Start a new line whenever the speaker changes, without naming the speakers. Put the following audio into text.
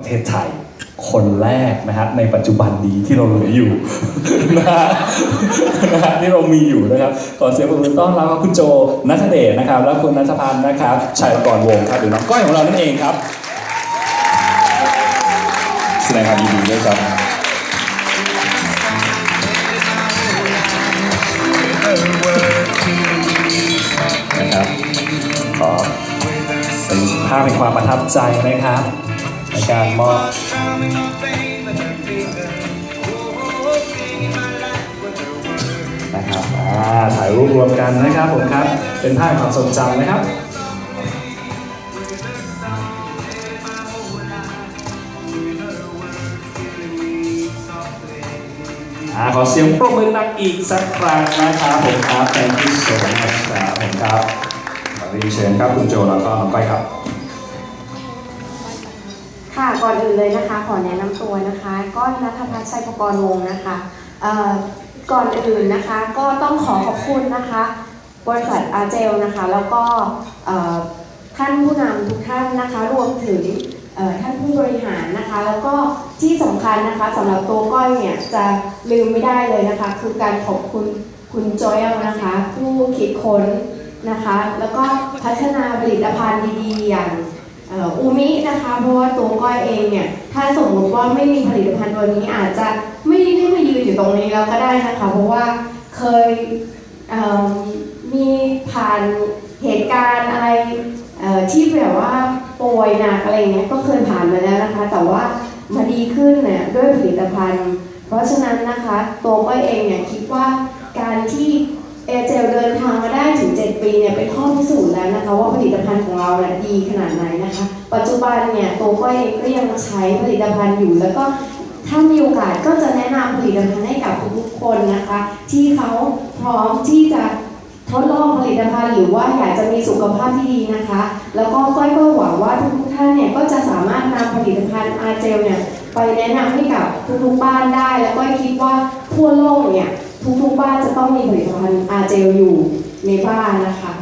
ประเทศไทย คนแรกนะฮะในปัจจุบันนี้ที่เราเหลืออยู่นะฮะนะฮะที่เรามีอยู่นะครับขอเสียงปรบมือต้อนรับคุณโจนัทเดชนะครับ และคุณนัทพันธ์นะครับชัยประกรณ์วงศ์ครับหรือน้องก้อยของเรานั่นเองครับ แสดงความยินดีด้วยครับนะครับขอเป็นภาพแห่งความประทับใจนะครับ ในการมอบนะครับถ่ายรูปรวมกันนะครับผมครับ เป็นภาพความทรงจำนะครับขอเสียงปรบมือดังอีกสักครั้งนะครับผมครับ thank you so much ครับผมครับขอเรียนเชิญครับคุณโจแล้วก็น้องก้อยครับ
ค่ะก่อนอื่นเลยนะคะ ขอแนะนำตัวนะคะ ก้อยนัทพัฒน์ชัยประกรณ์วงศ์นะคะเอ่อก่อนอื่นนะคะ ก็ต้องขอขอบคุณนะคะ บริษัทอาเจลนะคะ แล้วก็เอ่อท่านผู้นำทุกท่านนะคะ รวมถึงเอ่อท่านผู้บริหารนะคะ แล้วก็ที่สำคัญนะคะสำหรับตัวก้อยเนี่ยจะลืมไม่ได้เลยนะคะ คือการขอบคุณคุณจอยลนะคะ ผู้คิดค้นนะคะ แล้วก็พัฒนาผลิตภัณฑ์ดีๆอย่าง อูมินะคะเพราะว่าตัวก้อยเองเนี่ยถ้าสมมติว่าไม่มีผลิตภัณฑ์ตัวนี้อาจจะไม่ได้มายืนอยู่ตรงนี้แล้วก็ได้นะคะ เพราะว่าเคยเมีผ่านเหตุการณ์อะไรที่แบบว่าป่วยหนักอะไรเงี้ยก็เคยผ่านมาแล้วนะคะ แต่ว่ามาดีขึ้นเนี่ยด้วยผลิตภัณฑ์ เพราะฉะนั้นนะคะตัวก้อยเองเนี่ยคิดว่าการที่เอเจลเดินทางมาได้ 7 ปีเนี่ยเป็นข้อพิสูจน์แล้วนะคะว่าผลิตภัณฑ์ของเราเนี่ยดีขนาดไหนนะคะ ปัจจุบันเนี่ยตัวก้อยเองก็ยังใช้ผลิตภัณฑ์อยู่ แล้วก็ถ้ามีโอกาสก็จะแนะนำผลิตภัณฑ์ให้กับทุกๆคนนะคะ ที่เขาพร้อมที่จะทดลองผลิตภัณฑ์หรือว่าอยากจะมีสุขภาพที่ดีนะคะ แล้วก็ก้อยก็หวังว่าทุกๆท่านเนี่ยก็จะสามารถนำผลิตภัณฑ์อาเจลเนี่ยไปแนะนำให้กับทุกๆบ้านได้ แล้วก็คิดว่าทั่วโลกเนี่ยทุกๆบ้านจะต้องมีผลิตภัณฑ์อาเจลอยู่ ในบ้านนะคะ